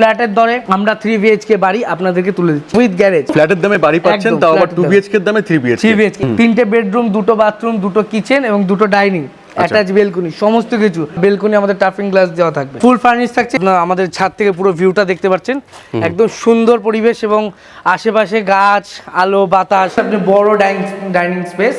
ফ্ল্যাটের দরে আমরা থ্রি বিএইচকে বাড়ি আপনাদেরকে তুলে দিচ্ছি। উইথ গ্যারেজ ফ্ল্যাটের দামে বাড়ি পাচ্ছেন তাও আবার টু। বিএইচকে দামে। থ্রি বিএইচকে থ্রি বিএইচকে তিনটে বেডরুম দুটো বাথরুম দুটো কিচেন এবং দুটো ডাইনিং অ্যাটাচ বেলকনি সমস্ত কিছু। বেলকনি আমাদের টাফিং গ্লাস দেওয়া থাকবে। ফুল ফার্নিশ থাকছে। আমাদের ছাদ থেকে পুরো ভিউটা দেখতে পাচ্ছেন। একদম সুন্দর পরিবেশ এবং আশেপাশে গাছ আলো বাতাস আপনি বড় ডাইনিং স্পেস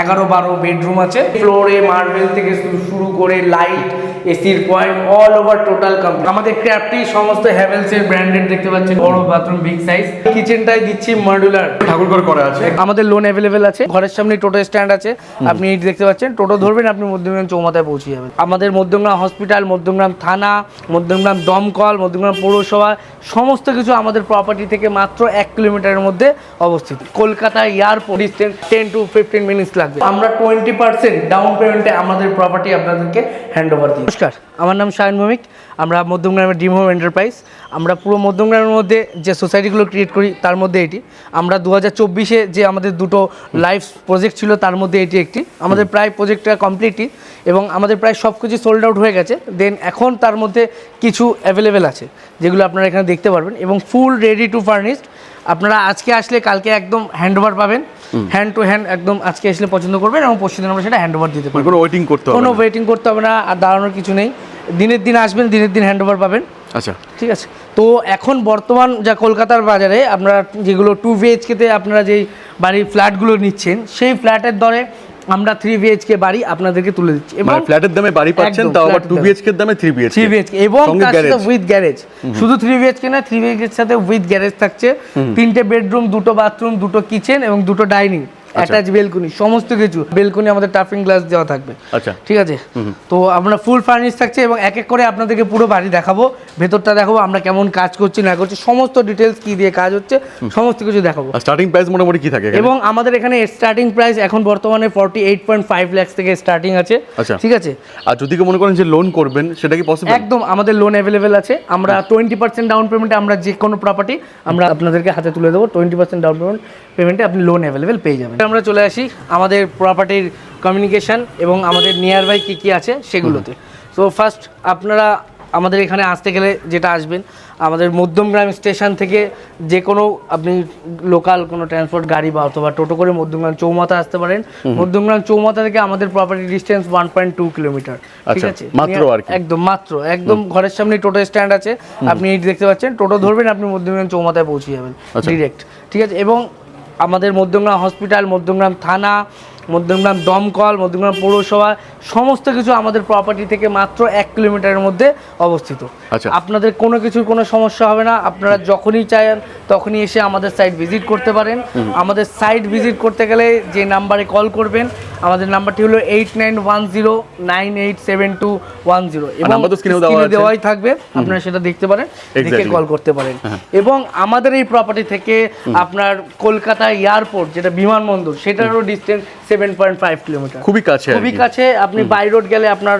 এগারো বারো বেডরুম আছে। ফ্লোরে মার্বেল থেকে শুরু- করে লাইট এসির point all over total complete আমাদের ক্র্যাফটি সমস্ত হ্যাভেলস এর ব্র্যান্ডেড দেখতে পাচ্ছেন। বড় বাথরুম বিগ সাইজ কিচেনটাই দিচ্ছি মডুলার ঠাকুর ঘর করা আছে। আমাদের লোন অ্যাভেলেবেল আছে। ঘরের সামনে টোটো স্ট্যান্ড আছে। আপনি এই দেখতে পাচ্ছেন টোটো ধরবেন আপনি মধ্যমগ্রাম চৌমাথায় পৌঁছে যাবেন। আমাদের মধ্যমগ্রাম হসপিটাল মধ্যমগ্রাম থানা, মধ্যমগ্রাম দমকল, মধ্যমগ্রাম পৌরসভা, সমস্ত কিছু আমাদের প্রপার্টি থেকে মাত্র এক কিলোমিটারের মধ্যে অবস্থিত। Kolkata airport distance ten to fifteen minutes লাগবে। আমরা টোয়েন্টি পার্সেন্ট ডাউন পেমেন্টে আমাদের প্রপার্টি আপনাদেরকে হ্যান্ড ওভার দিই নমস্কার, আমার নাম শায়ন ভৌমিক। আমরা মধ্যমগ্রামের ডিম হোম এন্টারপ্রাইজ আমরা পুরো মধ্যমগ্রামের মধ্যে যে সোসাইটিগুলো ক্রিয়েট করি, তার মধ্যে এটি। আমরা দু হাজার যে আমাদের দুটো লাইফ প্রজেক্ট ছিল, তার মধ্যে এটি একটি। আমাদের প্রায় প্রজেক্টটা কমপ্লিটই এবং আমাদের প্রায় সব কিছু সোল্ড আউট হয়ে গেছে। দেন এখন তার মধ্যে কিছু অ্যাভেলেবেল আছে যেগুলো আপনারা এখানে দেখতে পারবেন। এবং ফুল রেডি টু ফার্নিশড আপনারা আজকে আসলে কালকে একদম হ্যান্ড ওভার পাবেন। হ্যান্ড টু হ্যান্ড একদম আজকে আসলে পছন্দ করবেন এবং পরশু দিন আমরা সেটা হ্যান্ড ওভার দিতে মানে পারব। কোনো ওয়েটিং করতে হবে কোনো ওয়েটিং করতে হবে না আর দাঁড়ানোর কিছু নেই। দিনের দিন আসবেন দিনের দিন হ্যান্ড ওভার পাবেন। আচ্ছা। ঠিক আছে? তো এখন বর্তমান যা কলকাতার বাজারে আপনারা যেগুলো টু বিএইচকেতে আপনারা যেই বাড়ির ফ্ল্যাটগুলো নিচ্ছেন সেই ফ্ল্যাটের দরে আমরা থ্রি বিএইচকে বাড়ি আপনাদেরকে তুলে দিচ্ছি এবং মানে ফ্ল্যাটের দামে বাড়ি পাচ্ছেন তাও আবার টু। বিএইচকে এর দামে থ্রি বিএইচকে থ্রি বিএইচকে এবং তার সাথে উইথ গ্যারেজ শুধু থ্রি বিএইচকে না থ্রি বিএইচকের সাথে উইথ গ্যারেজ থাকছে। তিনটে বেডরুম দুটো বাথরুম দুটো কিচেন এবং দুটো ডাইনিং অ্যাটাচ বেলকনি সমস্ত কিছু। বেলকনি আমাদের টাফিং গ্লাস দেওয়া থাকবে। আচ্ছা। ঠিক আছে? তো আমরা ফুল ফার্নিশ থাকছে এবং এক এক করে আপনাদেরকে পুরো বাড়ি দেখাবো। ভেতরটা দেখাবো আমরা কেমন কাজ করছি না করছি সমস্ত ডিটেলস কি দিয়ে কাজ হচ্ছে সমস্ত কিছু দেখাবো। স্টার্টিং প্রাইস মোটামুটি কি থাকে এবং আমাদের এখানে স্টার্টিং প্রাইস এখন বর্তমানে forty eight point five lakhs থেকে স্টার্টিং আছে। আচ্ছা। ঠিক আছে? আর যদি কেউ মনে করেন যে লোন করবেন সেটা কি পসিবল একদম আমাদের লোন অ্যাভেলেবেল আছে। আমরা টোয়েন্টি পার্সেন্ট ডাউন পেমেন্টে আমরা যে কোনো প্রপার্টি আমরা আপনাদেরকে হাতে তুলে দেবো। টোয়েন্টি পার্সেন্ট ডাউন পেমেন্ট পেমেন্টে আপনি লোন অ্যাভেলেবেল পেয়ে যাবেন। আমরা চলে আসি আমাদের প্রপার্টির কমিউনিকেশন এবং আমাদের নিয়ার বাই কী কী আছে সেগুলোতে। সো ফার্স্ট আপনারা আমাদের এখানে আসতে গেলে যেটা আসবেন আমাদের মধ্যমগ্রাম স্টেশন থেকে যে কোনো আপনি লোকাল কোনো ট্রান্সপোর্ট গাড়ি বা অথবা টোটো করে মধ্যমগ্রাম চৌমাথা আসতে পারেন। মধ্যমগ্রাম চৌমাথা থেকে আমাদের property distance one point two kilometre ঠিক আচ্ছা, আছে? মাত্র আর একদম মাত্র একদম ঘরের সামনে টোটো স্ট্যান্ড আছে। আপনি এই দেখতে পাচ্ছেন টোটো ধরবেন আপনি মধ্যমগ্রাম চৌমাথায় পৌঁছে যাবেন আচ্ছা। ডিরেক্ট ঠিক আছে? এবং আমাদের মধ্যমগ্রাম হসপিটাল মধ্যমগ্রাম থানা মধ্যমগ্রাম দমকল মধ্যমগ্রাম পৌরসভা সমস্ত কিছু আমাদের প্রপার্টি থেকে মাত্র এক কিলোমিটারের মধ্যে অবস্থিত। আচ্ছা। আপনাদের কোনো কিছুর কোনো সমস্যা হবে না। আপনারা যখনই চান তখনই এসে আমাদের সাইট ভিজিট করতে পারেন। আমাদের সাইট ভিজিট করতে গেলে যে নাম্বারে কল করবেন আমাদের নাম্বারটি হলো eight nine one zero nine eight seven two one zero এবং। দেওয়াই থাকবে আপনারা সেটা দেখতে পারেন দেখে হ্যাঁ। কল করতে পারেন। এবং আমাদের এই প্রপার্টি থেকে আপনার কলকাতা এয়ারপোর্ট যেটা বিমানবন্দর সেটারও distance seven point five kilometre খুবই কাছে খুবই কাছে আপনি বাই রোড গেলে আপনার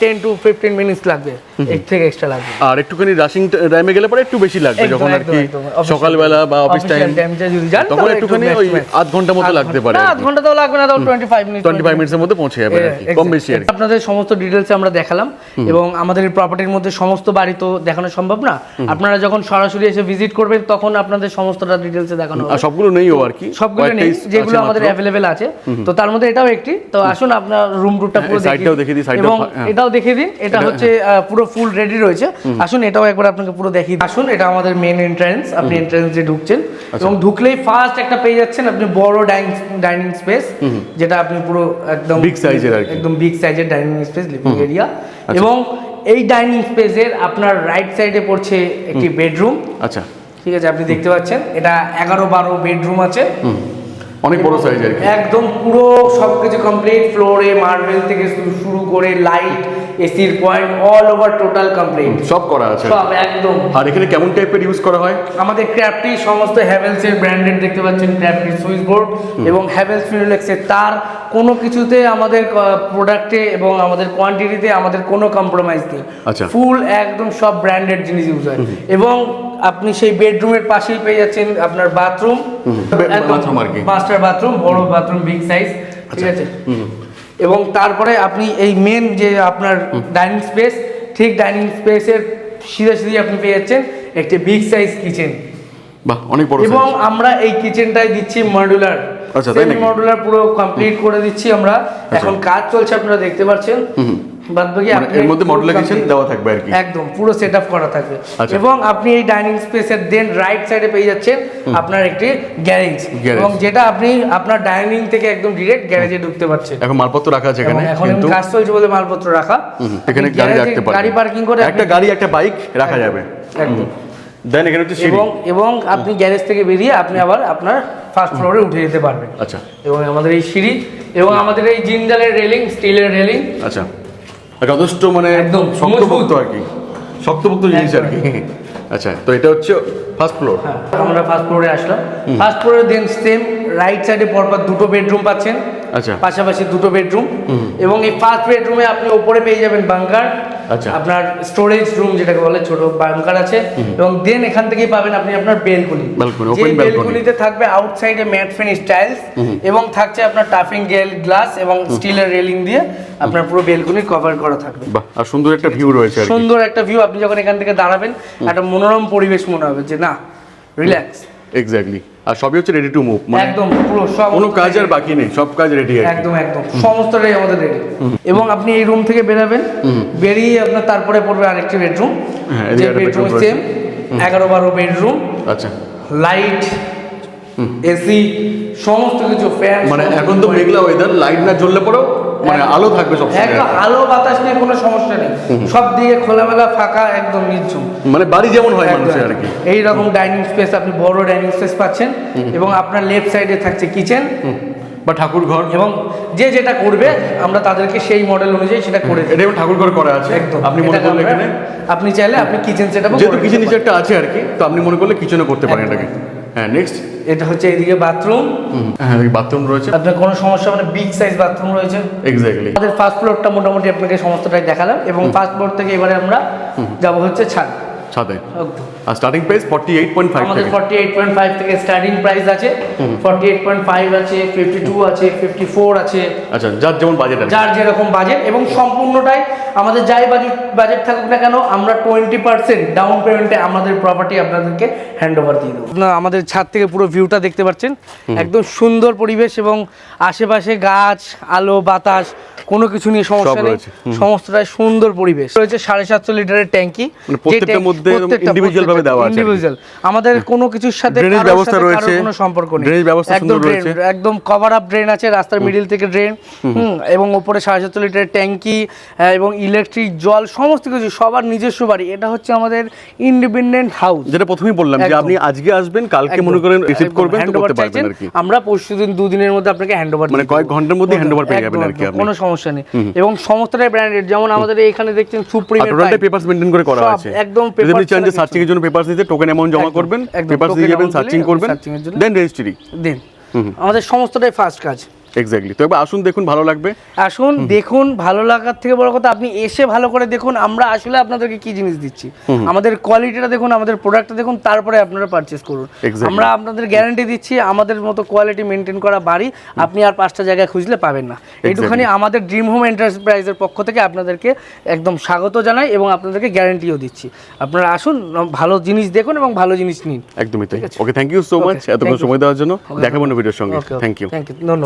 টেন টু ফিফটিন মিনিটস লাগবে। এর এক্সট্রা লাগবে। আর একটুখানি রাশিং টাইমে গেলে পরে একটু বেশি লাগবে যখন আর কি সকালবেলা বা অফিস টাইম তখন একটুখানি ওই আধ ঘণ্টা মতো লাগতে পারে আধ ঘণ্টা তো লাগবে না twenty five minute twenty five মিনিটের মধ্যে পৌঁছে যাবে আর কি কম বেশি আর আপনাদের সমস্ত ডিটেলস আমরা দেখালাম এবং আমাদের প্রপার্টির মধ্যে সমস্ত বাড়ি তো দেখানো সম্ভব না। আপনারা যখন সরাসরি এসে ভিজিট করবেন তখন আপনাদের সমস্তটা ডিটেলসে দেখানো হবে। সবগুলো নেইও আর কি সবগুলো নেই যেগুলো আমাদের। অ্যাভেলেবেল আছে। তো তার মধ্যে এটাও একটি। তো আসুন আপনার রুম টুরটা পুরো হ্যাঁ, দেখিয়ে দিই, এবং হ্যাঁ। এটাও দেখিয়ে দিন। এটা হচ্ছে পুরো ফুল রেডি রয়েছে। আসুন এটাও একবার আপনাকে পুরো দেখিয়ে আসুন এটা আমাদের মেন এন্ট্রান্স আপনি এন্ট্রান্স দিয়ে ঢুকছেন। আচ্ছা। এবং ঢুকলেই ফার্স্ট একটা পেয়ে যাচ্ছেন আপনি বড় ডাইনিং ডাইনিং স্পেস যেটা আপনি পুরো একদম size এর আর একদম বিগ সাইজের ডাইনিং স্পেস লিভিং এরিয়া এবং এই ডাইনিং স্পেসের আপনার রাইট সাইডে পড়ছে একটি বেডরুম আচ্ছা। ঠিক আছে আপনি দেখতে পাচ্ছেন এটা এগারো বারো বেডরুম আছে অনেক বড় সাইজ আর কি। একদম পুরো সবকিছু কমপ্লিট ফ্লোরে মার্বেল থেকে শুরু করে লাইট এসির point all over total complete সব করা আছে। সব একদম। আর এখানে কেমন টাইপের ইউজ করা হয়? আমাদের ক্র্যাফটি সমস্ত হ্যাভেলস এর ব্র্যান্ডেড দেখতে পাচ্ছেন ক্র্যাফটি সুইচ বোর্ড এবং হ্যাভেলস ফিনোলেক্স এর। তার কোনো কিছুতে আমাদের প্রোডাক্টে এবং আমাদের কোয়ান্টিটিতে আমাদের কোনো কম্প্রোমাইজ নেই। আচ্ছা। ফুল একদম সব ব্র্যান্ডেড জিনিস ইউজ হয়। এবং আপনি সেই বেডরুমের পাশেই পেয়ে যাচ্ছেন আপনার বাথরুম bathroom আর কি। মাস্টার বাথরুম বড় বাথরুম বিগ সাইজ ঠিক আচ্ছা। আছে? এবং তারপরে আপনি এই মেন যে আপনার ডাইনিং স্পেস ঠিক ডাইনিং স্পেসের সিধা সিধি আপনি পেয়ে যাচ্ছেন একটি বিগ সাইজ কিচেন বাহ অনেক বড় এবং আমরা এই কিচেনটাই দিচ্ছি মডুলার আচ্ছা? মডুলার পুরো কমপ্লিট করে দিচ্ছি আমরা। এখন কাজ চলছে আপনারা দেখতে পাচ্ছেন। বাদ বাকি মানে এর মধ্যে মডেল কিচেন দেওয়া থাকবে আর কি। একদম পুরো সেট আপ করা থাকবে। আচ্ছা। এবং আপনি এই ডাইনিং স্পেসের দেন রাইট সাইডে পেয়ে যাচ্ছেন আপনার একটি গ্যারেজ এবং যেটা আপনি আপনার ডাইনিং থেকে একদম ডিরেক্ট গ্যারেজে ঢুকতে পারছেন। এখন মালপত্র রাখা আছে এখানে এখন কিন্তু কাজ চলছে বলে মালপত্র রাখা। এখানে গাড়ি রাখতে পারবেন। গাড়ি পার্কিং করে একটা গাড়ি একটা বাইক রাখা যাবে। একদম দেন এখানে হচ্ছে সিঁড়ি। এবং এবং আপনি গ্যারেজ থেকে বেরিয়ে আপনি আবার আপনার ফার্স্ট ফ্লোরে উঠে যেতে পারবেন। আচ্ছা। এবং আমাদের এই সিঁড়ি এবং আমাদের এই জিন্দালের রেলিং স্টিলের রেলিং আচ্ছা। যথেষ্ট মানে একদম শক্তপোক্ত আর কি। শক্তপোক্ত জিনিস আর কি। আচ্ছা তো এটা হচ্ছে ফার্স্ট ফ্লোর হ্যাঁ আমরা ফার্স্ট ফ্লোরে আসলাম। ফার্স্ট ফ্লোরে দেন সেম রাইট সাইডে পরপর দুটো বেডরুম পাচ্ছেন। আচ্ছা। পাশাপাশি দুটো বেডরুম এবং এই ফার্স্ট বেডরুমে আপনি ওপরে পেয়ে যাবেন বাংকার আচ্ছা। আপনার স্টোরেজ রুম যেটাকে বলে ছোট বাংকার আছে। এবং দেন এখান থেকেই পাবেন আপনি আপনার বেলকুনি যে open থাকবে আউটসাইডে ম্যাট ফিনিশ টাইলস এবং থাকছে আপনার টাফিং গেল গ্লাস এবং স্টিলের রেলিং দিয়ে আপনার পুরো বেলকুনি কভার করা থাকবে। বাহ আর সুন্দর একটা ভিউ রয়েছে সুন্দর একটা ভিউ আপনি যখন এখান থেকে দাঁড়াবেন একটা মনোরম পরিবেশ মনে হবে যে না রিল্যাক্স এক্স্যাক্টলি আর সবই হচ্ছে রেডি টু মুভ মানে একদম পুরো সব কোনো কাজ আর বাকি নেই সব কাজ রেডি একদম একদম সমস্তটাই আমাদের রেডি এবং আপনি এই রুম থেকে বেরাবেন বেরিয়ে আপনার তারপরে পড়বে আরেকটি বেডরুম হ্যাঁ, যে বেডরুম সেম এগারো বারো বেডরুম আচ্ছা। লাইট এসি সমস্ত কিছু ফ্যান মানে এখন তো মেঘলা ওয়েদার লাইট না জ্বললে পরেও মানে আলো থাকবে সব একদম আলো বাতাস নিয়ে কোনো সমস্যা নেই। সব দিকে খোলামেলা ফাঁকা একদম নির্ঝুম। মানে বাড়ি যেমন হয় মানুষের আর কি। এই রকম ডাইনিং স্পেস আপনি বড় ডাইনিং স্পেস পাচ্ছেন এবং আপনার লেফট সাইডে থাকছে কিচেন বা ঠাকুর ঘর। এবং যে যেটা করবে আমরা তাদেরকে সেই মডেল অনুযায়ী সেটা করে দিই। এটা ঠাকুর ঘর করা আছে। একদম। আপনি মনে করলে এখানে আপনি চাইলে আপনি কিচেন সেটআপ যেহেতু কিছু নিচে একটা আছে আর কি তো আপনি মনে করলে কিচেনও করতে পারেন এটাকে। হ্যাঁ নেক্সট এটা হচ্ছে এইদিকে বাথরুম হ্যাঁ বাথরুম রয়েছে। আপনার কোনো সমস্যা মানে বিগ সাইজ বাথরুম রয়েছে। এক্স্যাক্টলি আমাদের ফার্স্ট ফ্লোরটা মোটামুটি আপনাকে সমস্তটাই দেখালাম এবং ফার্স্ট ফ্লোর থেকে এবারে আমরা যাব হচ্ছে ছাদ। ছাদে আর starting price forty eight point five আমাদের থেকে। ফর্টি এইট পয়েন্ট ফাইভ থেকে স্টার্টিং প্রাইস আছে ফর্টি এইট পয়েন্ট ফাইভ আছে ফিফটি টু আছে ফিফটি ফোর আছে। আচ্ছা যার যেমন বাজেট আছে যার যেরকম বাজেট এবং সম্পূর্ণটাই আমাদের যাই বাজেট বাজেট থাকুক না কেন আমরা টোয়েন্টি পার্সেন্ট ডাউন পেমেন্টে আমাদের প্রপার্টি আপনাদেরকে হ্যান্ড ওভার দিয়ে দেবো। আপনার আমাদের ছাদ থেকে পুরো ভিউটা দেখতে পাচ্ছেন। একদম সুন্দর পরিবেশ এবং আশেপাশে গাছ আলো বাতাস কোনো কিছু নিয়ে সমস্যা নেই। সমস্তটাই সুন্দর পরিবেশ। রয়েছে সাড়ে সাতশো লিটারের ট্যাঙ্কি। প্রত্যেকটার মধ্যে individual ভাবে দেওয়া আছে ইন্ডিভিজুয়াল আমাদের কোনো কিছুর সাথে ব্যবস্থা রয়েছে, কোনো সম্পর্ক নেই। ব্যবস্থা একদম সুন্দর রয়েছে। একদম কভার আপ ড্রেন আছে রাস্তার মিডিল থেকে ড্রেন এবং উপরে সাড়ে সাতশো লিটারের ট্যাঙ্কি এবং ইলেকট্রিক জল সমস্ত কিছু সবার নিজস্ব বাড়ি। এটা হচ্ছে আমাদের ইন্ডিপেন্ডেন্ট হাউস যেটা প্রথমেই বললাম যে আপনি আজকে আসবেন কালকে মনে করেন রিসিভ করবেন তো করতে পারবেন আর কি। আমরা পরশু দিন দুদিনের মধ্যে আপনাকে হ্যান্ড ওভার মানে কয়েক ঘণ্টার মধ্যে হ্যান্ড ওভার পেয়ে যাবেন আর কি কোনো সমস্যা নেই। এবং সমস্তটাই ব্র্যান্ডেড যেমন আমাদের এখানে দেখছেন সুপ্রিম পেপারস মেনটেন করে করা আছে। একদম যদি চান যে সার্চিং এর জন্য পেপারস টোকেন অ্যামাউন্ট জমা করবেন পেপারস দিয়ে যাবেন সার্চিং করবেন দেন রেজিস্ট্রি দেন। আমাদের সমস্তটাই ফার্স্ট কাজ। এক্স্যাক্টলি তো একবার আসুন দেখুন ভালো লাগবে। আসুন দেখুন ভালো লাগার থেকে বড় কথা আপনি এসে ভালো করে দেখুন আমরা আসলে আপনাদেরকে কি জিনিস দিচ্ছি। আমাদের কোয়ালিটিটা দেখুন আমাদের প্রোডাক্টটা দেখুন তারপরে আপনারা পারচেস করুন। আমরা আপনাদের গ্যারান্টি দিচ্ছি আমাদের মতো কোয়ালিটি মেনটেন করা বাড়ি আপনি আর পাঁচটা জায়গায় খুঁজলে পাবেন না। এইটুখানি আমাদের ড্রিম হোম এন্টারপ্রাইজের পক্ষ থেকে আপনাদেরকে একদম স্বাগত জানাই এবং আপনাদেরকে গ্যারান্টিও দিচ্ছি। আপনারা আসুন ভালো জিনিস দেখুন এবং ভালো জিনিস নিন। একদমই তাই। Okay thank you so much এতক্ষণ সময় দেওয়ার জন্য। দেখাবো ভিডিওর সঙ্গে। থ্যাংক ইউ থ্যাংক ইউ ধন্যবাদ।